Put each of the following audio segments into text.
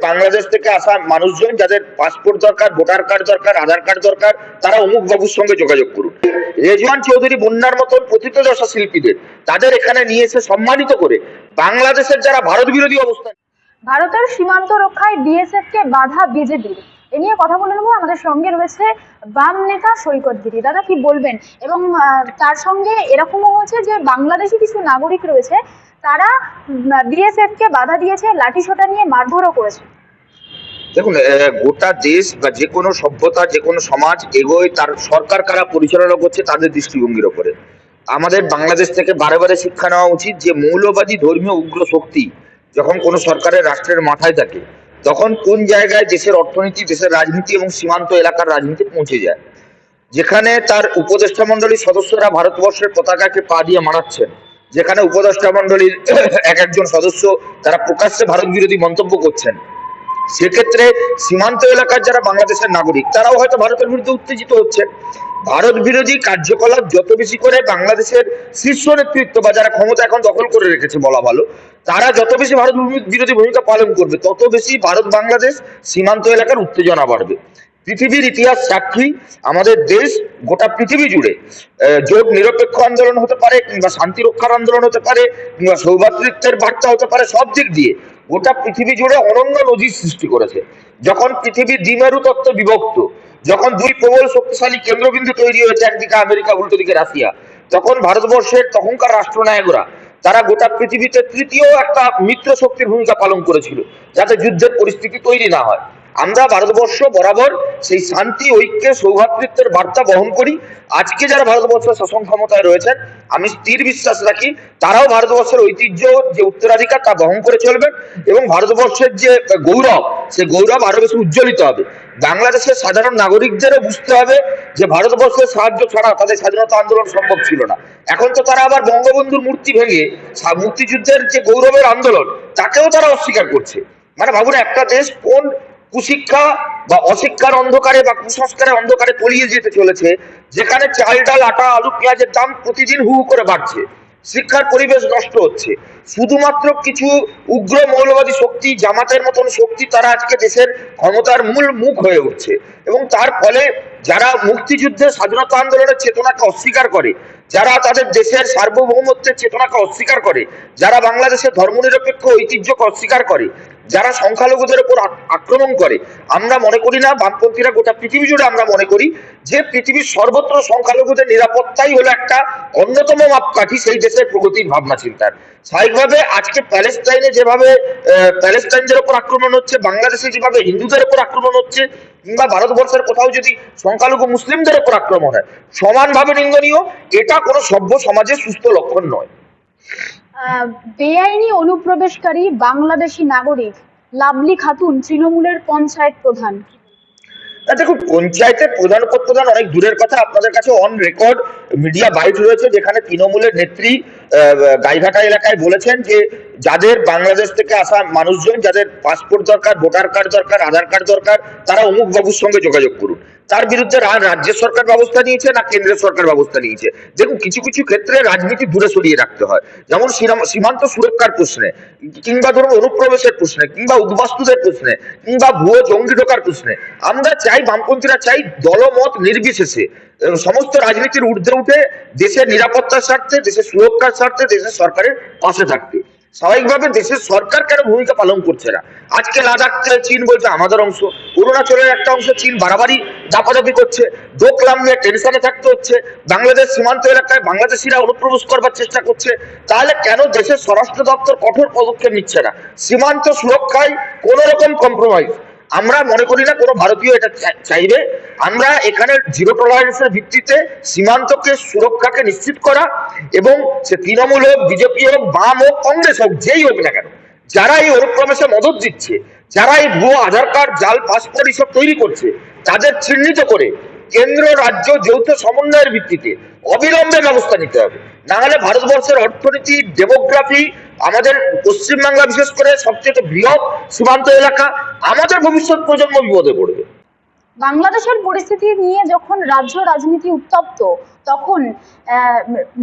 বাংলাদেশ থেকে আসা মানুষজন যাদের পাসপোর্ট দরকার, ভোটার কার্ড দরকার, আধার কার্ড দরকার, তারা অমুক বাবুর সঙ্গে যোগাযোগ করুন। রেজওয়ান চৌধুরী বন্যার মতন প্রথিতযশা শিল্পীদের তাদের এখানে নিয়ে এসে সম্মানিত করে বাংলাদেশের যারা ভারত বিরোধী অবস্থান ভারতের সীমান্ত রক্ষায় বিএসএফ কে বাধা বিজেপির এ নিয়ে কথা বলে নেব। আমাদের সঙ্গে রয়েছে বাম নেতা সৈকত গিরি। দাদা, কি বলবেন? এবং তার সঙ্গে এরকমও হয়েছে যে বাংলাদেশি কিছু নাগরিক রয়েছে, তারা বিএসএফ কে বাধা দিয়েছে লাঠি সোটা নিয়ে মারধরও করেছে। দেখুন গোটা দেশ বা যে কোনো সভ্যতা, যে কোনো সমাজ এগোয়, তার সরকার কারা পরিচালনা করছে তাদের দৃষ্টিভঙ্গির ওপরে। আমাদের বাংলাদেশ থেকে বারে বারে শিক্ষা নেওয়া উচিত যে, মৌলবাদী ধর্মীয় উগ্র শক্তি যখন কোনো সরকারের রাষ্ট্রের মাথায় থাকে তখন কোন জায়গায় দেশের অর্থনীতি, দেশের রাজনীতি এবং সীমান্ত এলাকার রাজনীতি পৌঁছে যায়? যেখানে তার উপদেষ্টা মন্ডলীর সদস্যরা ভারতবর্ষের পতাকাকে পা দিয়ে মারাচ্ছেন। যেখানে উপদেষ্টা মন্ডলীর এক একজন সদস্য তারা প্রকাশ্যে ভারত বিরোধী মন্তব্য করছেন। সেক্ষেত্রে সীমান্ত এলাকার যারা বাংলাদেশের নাগরিক, তারাও হয়তো ভারতের বিরুদ্ধে উত্তেজিত হচ্ছে ভারত বিরোধী কার্যকলাপ যত বেশি করে বাংলাদেশের শীর্ষ নেতৃত্ব বা যারা ক্ষমতা এখন দখল করে রেখেছে বলা ভালো, তারা যত বেশি ভারত বিরোধী ভূমিকা পালন করবে, তত বেশি ভারত বাংলাদেশ সীমান্ত এলাকার উত্তেজনা বাড়বে। পৃথিবীর ইতিহাস সাক্ষী, আমাদের দেশ গোটা পৃথিবী জুড়ে জোট নিরপেক্ষ আন্দোলন হতে পারে কিংবা শান্তি রক্ষার আন্দোলন হতে পারে, কিংবা সৌভাতৃত্বের বার্তা হতে পারে সব দিক দিয়ে। গোটা পৃথিবী জুড়ে অনন্য নদীর সৃষ্টি করেছে। যখন পৃথিবী দ্বিমেরু তত্ত্বে বিভক্ত, যখন দুই প্রবল শক্তিশালী কেন্দ্রবিন্দু তৈরি হয়েছে, একদিকে আমেরিকা, উল্টো দিকে রাশিয়া, তখন ভারতবর্ষের তখনকার রাষ্ট্রনায়করা, তারা গোটা পৃথিবীতে তৃতীয় একটা মিত্র শক্তির ভূমিকা পালন করেছিল, যাতে যুদ্ধের পরিস্থিতি তৈরি না হয়। আমরা ভারতবর্ষ বরাবর সেই শান্তি ঐক্যের সৌভাতৃত্বের বার্তা বহন করি। আজকে যারা ভারতবর্ষের শাসন ক্ষমতায় রয়েছেন, আমি স্থির বিশ্বাস রাখি, তারাও ভারতবর্ষের ঐতিহ্য, যে উত্তরাধিকার, তা বহন করে চলবেন এবং ভারতবর্ষের যে গৌরব, সে গৌরব আরও বেশি উজ্জ্বলিত হবে। বাংলাদেশের সাধারণ নাগরিকদেরও বুঝতে হবে যে ভারতবর্ষের সাহায্য ছাড়া তাদের স্বাধীনতা আন্দোলন সম্ভব ছিল না। এখন তো তারা আবার বঙ্গবন্ধুর মূর্তি ভেঙে মুক্তিযুদ্ধের যে গৌরবের আন্দোলন, তাকেও তারা অস্বীকার করছে। মানে ভাবুন, একটা দেশ কোন কুশিক্ষা বা অশিক্ষার অন্ধকারে বা কুসংস্কারের অন্ধকারে তলিয়ে যেতে চলেছে, যেখানে চাল ডাল, আটা, আলু, পেঁয়াজের দাম প্রতিদিন হু হু করে বাড়ছে। শিক্ষার পরিবেশ নষ্ট হচ্ছে। শুধুমাত্র কিছু উগ্র মৌলবাদী শক্তি, জামাতের মতন শক্তি তারা আজকে দেশের ক্ষমতার মূল মুখ হয়ে উঠছে। এবং তার ফলে যারা মুক্তিযুদ্ধের স্বাধীনতা আন্দোলনের চেতনাকে অস্বীকার করে, যারা তাদের দেশের সার্বভৌমত্বের চেতনাকে অস্বীকার করে, যারা বাংলাদেশের ধর্মনিরপেক্ষ ঐতিহ্যকে অস্বীকার করে যারা সংখ্যালঘুদের উপর আক্রমণ করে, আমরা মনে করি না, বামপন্থীরা গোটা পৃথিবী জুড়ে আমরা মনে করি যে পৃথিবীর সর্বত্র সংখ্যালঘুদের নিরাপত্তাই হলো একটা অন্যতম মাপকাঠি, সেই দেশের প্রগতির ভাবনা চিন্তার। স্বাভাবিকভাবে আজকে প্যালেস্টাইনে যেভাবে প্যালেস্টাইনদের উপর আক্রমণ হচ্ছে, বাংলাদেশে যেভাবে হিন্দুদের উপর আক্রমণ হচ্ছে, কিংবা ভারতবর্ষের কোথাও যদি সংখ্যালঘু মুসলিমদের উপর আক্রমণ হয়, সমানভাবে নিন্দনীয়, এটা কোনো সভ্য সমাজের সুস্থ লক্ষণ নয়। বেআইনি অনুপ্রবেশকারী বাংলাদেশি নাগরিক লাভলি খাতুন তৃণমূলের পঞ্চায়েত প্রধান। দেখুন পঞ্চায়েতের প্রধান উপপ্রধান অনেক দূরের কথা, আপনাদের কাছে অন রেকর্ড মিডিয়া বাইট রয়েছে যেখানে তৃণমূলের নেত্রী গাইঘাটা এলাকায় বলেছেন যে যাদের বাংলাদেশ থেকে আসা মানুষজন, যাদের পাসপোর্ট দরকার ভোটার কার্ড দরকার আধার কার্ড দরকার, তারা অমুক বাবুর সঙ্গে যোগাযোগ করুন। তার বিরুদ্ধে রাজ্য সরকার ব্যবস্থা নিয়েছে না কেন্দ্রের সরকার ব্যবস্থা নিয়েছে? দেখুন, কিছু কিছু ক্ষেত্রে রাজনীতি দূরে সরিয়ে রাখতে হয়। যেমন সীমান্ত সুরক্ষার প্রশ্নে, কিংবা ধরুন অনুপ্রবেশের প্রশ্নে, কিংবা উদ্বাস্তুদের প্রশ্নে, কিংবা ভুয়ো জঙ্গি ঢোকার প্রশ্নে, আমরা চাই বামপন্থীরা চাই দলমত নির্বিশেষে সমস্ত রাজনীতির ঊর্ধ্বে উঠে দেশের নিরাপত্তার স্বার্থে, দেশের সুরক্ষার স্বার্থে, দেশের সরকারের পাশে থাকতে। স্বাভাবিকভাবে দেশের সরকার কেন ভূমিকা পালন করছে না? আজকে লাদাখ, চীন বলছে আমাদের অংশ। অরুণাচলের একটা অংশ চীন বাড়াবাড়ি, ঝাপাঝাপি করছে। দোকলাম নিয়ে টেনশনে থাকতে হচ্ছে। বাংলাদেশ সীমান্ত এলাকায় বাংলাদেশিরা অনুপ্রবেশ করবার চেষ্টা করছে। তাহলে কেন দেশের স্বরাষ্ট্র দপ্তর কঠোর পদক্ষেপ নিচ্ছে না? সীমান্ত সুরক্ষায় কোন রকম কম্প্রোমাইজ আমরা মনে করি না কোনো ভারতীয় এটা চাইবে। আমরা এখানে জিরো টলারেন্সের ভিত্তিতে সীমান্তকে সুরক্ষাকে নিশ্চিত করা এবং সে তৃণমূল হোক, বিজেপি হোক, বাম হোক, কংগ্রেস হোক, যেই হোক না কেন যারা এই অনুপ্রবেশে মদত দিচ্ছে যারা এই ভুয়ো আধার কার্ড, জাল, পাসপোর্ট এসব তৈরি করছে, তাদের চিহ্নিত করে কেন্দ্র, রাজ্য যৌথ সমন্বয়ের ভিত্তিতে অবিলম্বে ব্যবস্থা নিতে হবে। না হলে ভারতবর্ষের অর্থনীতি ডেমোগ্রাফি আমাদের পশ্চিমবাংলা বিশেষ করে সবচেয়ে বৃহৎ সীমান্ত এলাকা আমাদের ভবিষ্যৎ প্রজন্ম বিপদে পড়বে। বাংলাদেশের পরিস্থিতি নিয়ে যখন রাজ্য রাজনীতি উত্তপ্ত তখন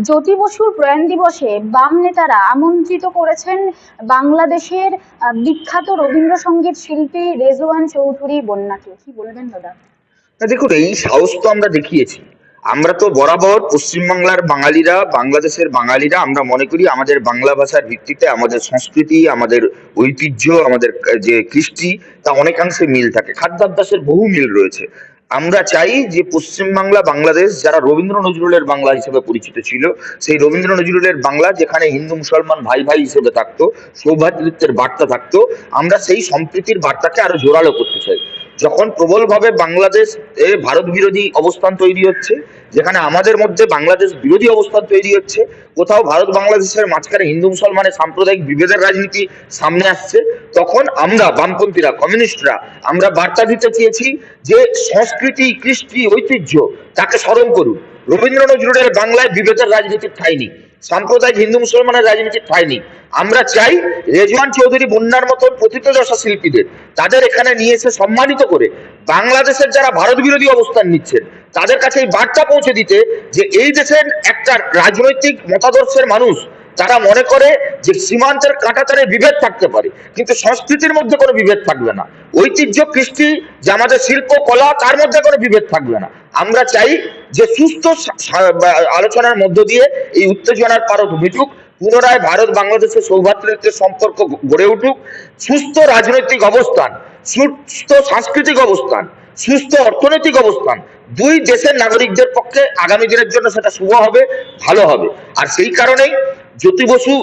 জ্যোতি বসুর প্রয়াণ দিবসে বাম নেতারা আমন্ত্রিত করেছেন বাংলাদেশের বিখ্যাত রবীন্দ্রসঙ্গীত শিল্পী রেজওয়ান চৌধুরী বন্যাকে। কি বলবেন দাদা? দেখুন এই সাহস তো আমরা দেখিয়েছি। আমরা তো বরাবর পশ্চিমবাংলার বাঙালিরা, বাংলাদেশের বাঙালিরা, আমরা মনে করি আমাদের বাংলা ভাষার ভিত্তিতে আমাদের সংস্কৃতি, আমাদের ঐতিহ্য, আমাদের যে কৃষ্টি, তা অনেকাংশে মিল থাকে। খাদ্যাভ্যাসের বহু মিল রয়েছে। আমরা চাই যে পশ্চিমবাংলা বাংলাদেশ, যারা রবীন্দ্র নজরুলের বাংলা হিসেবে পরিচিত ছিল, সেই রবীন্দ্র নজরুলের বাংলা, যেখানে হিন্দু, মুসলমান ভাই ভাই হিসেবে থাকতো, সৌভাতৃত্বের বার্তা থাকতো, আমরা সেই সম্প্রীতির বার্তাকে আরও জোরালো করতে চাই। যখন প্রবলভাবে বাংলাদেশ এ ভারত বিরোধী অবস্থান তৈরি হচ্ছে, যেখানে আমাদের মধ্যে বাংলাদেশ বিরোধী অবস্থান তৈরি হচ্ছে, কোথাও ভারত বাংলাদেশের মাঝখানে হিন্দু, মুসলমানের সাম্প্রদায়িক বিভেদের রাজনীতি সামনে আসছে, তখন আমরা বামপন্থীরা, কমিউনিস্টরা, আমরা বার্তা দিতে চেয়েছি যে সংস্কৃতি, কৃষ্টি, ঐতিহ্য, তাকে স্মরণ করুন। রবীন্দ্র নজরুলের বাংলায় বিভেদের রাজনীতির ঠাঁই নেই সাম্প্রদায়িক হিন্দু মুসলমানের রাজনীতির ঠাঁই নেই আমরা চাই রেজওয়ান চৌধুরী বন্যার মতন প্রথিতযশা শিল্পীদের, তাদের এখানে নিয়ে এসে সম্মানিত করে বাংলাদেশের যারা ভারত বিরোধী অবস্থান নিচ্ছেন, তাদের কাছে এই বার্তা পৌঁছে দিতে যে এই দেশের একটা রাজনৈতিক মতাদর্শের মানুষ, তারা মনে করে যে সীমান্তের কাঁটাতারে বিভেদ থাকতে পারে, কিন্তু সংস্কৃতির মধ্যে কোনো বিভেদ থাকবে না। ঐতিহ্য, কৃষ্টি, যে আমাদের শিল্প, কলা, তার মধ্যে কোনো বিভেদ থাকবে না। আমরা চাই যে সুস্থ আলোচনার মধ্য দিয়ে এই উত্তেজনার পারদ মিটুক পুনরায় ভারত বাংলাদেশের সৌভাতৃত্বের সম্পর্ক গড়ে উঠুক। সুস্থ রাজনৈতিক অবস্থান, সুস্থ সাংস্কৃতিক অবস্থান, সুস্থ অর্থনৈতিক অবস্থান, দুই দেশের নাগরিকদের পক্ষে আগামী দিনের জন্য সেটা শুভ হবে, ভালো হবে। আর সেই কারণেই জ্যোতি বসু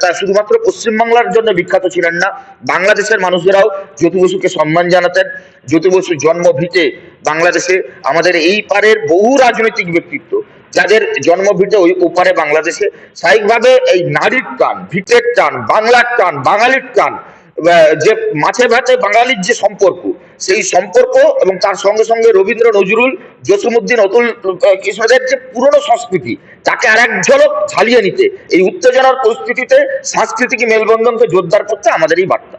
তা শুধুমাত্র পশ্চিমবাংলার জন্য বিখ্যাত ছিলেন না, বাংলাদেশের মানুষেরাও জ্যোতি বসুকে সম্মান জানাতেন। জ্যোতি বসুর জন্ম ভিটে বাংলাদেশে আমাদের এই পারের বহু রাজনৈতিক ব্যক্তিত্ব, যাদের জন্ম ভিটে ওই ওপারে বাংলাদেশে স্বাভাবিকভাবে এই নারীর টান ভিটের টান, বাংলার টান, বাঙালির টান যে মাছে ভাতে বাঙালির যে সম্পর্ক সেই সম্পর্ক এবং তার সঙ্গে সঙ্গে রবীন্দ্র নজরুল জসিমুদ্দিন অতুল কৃষ্ণদের যে পুরনো সংস্কৃতি, তাকে আর এক ঝলক ঝালিয়ে নিতে, এই উত্তেজনার পরিস্থিতিতে সাংস্কৃতিক মেলবন্ধনকে জোরদার করতে আমাদের এই বার্তা।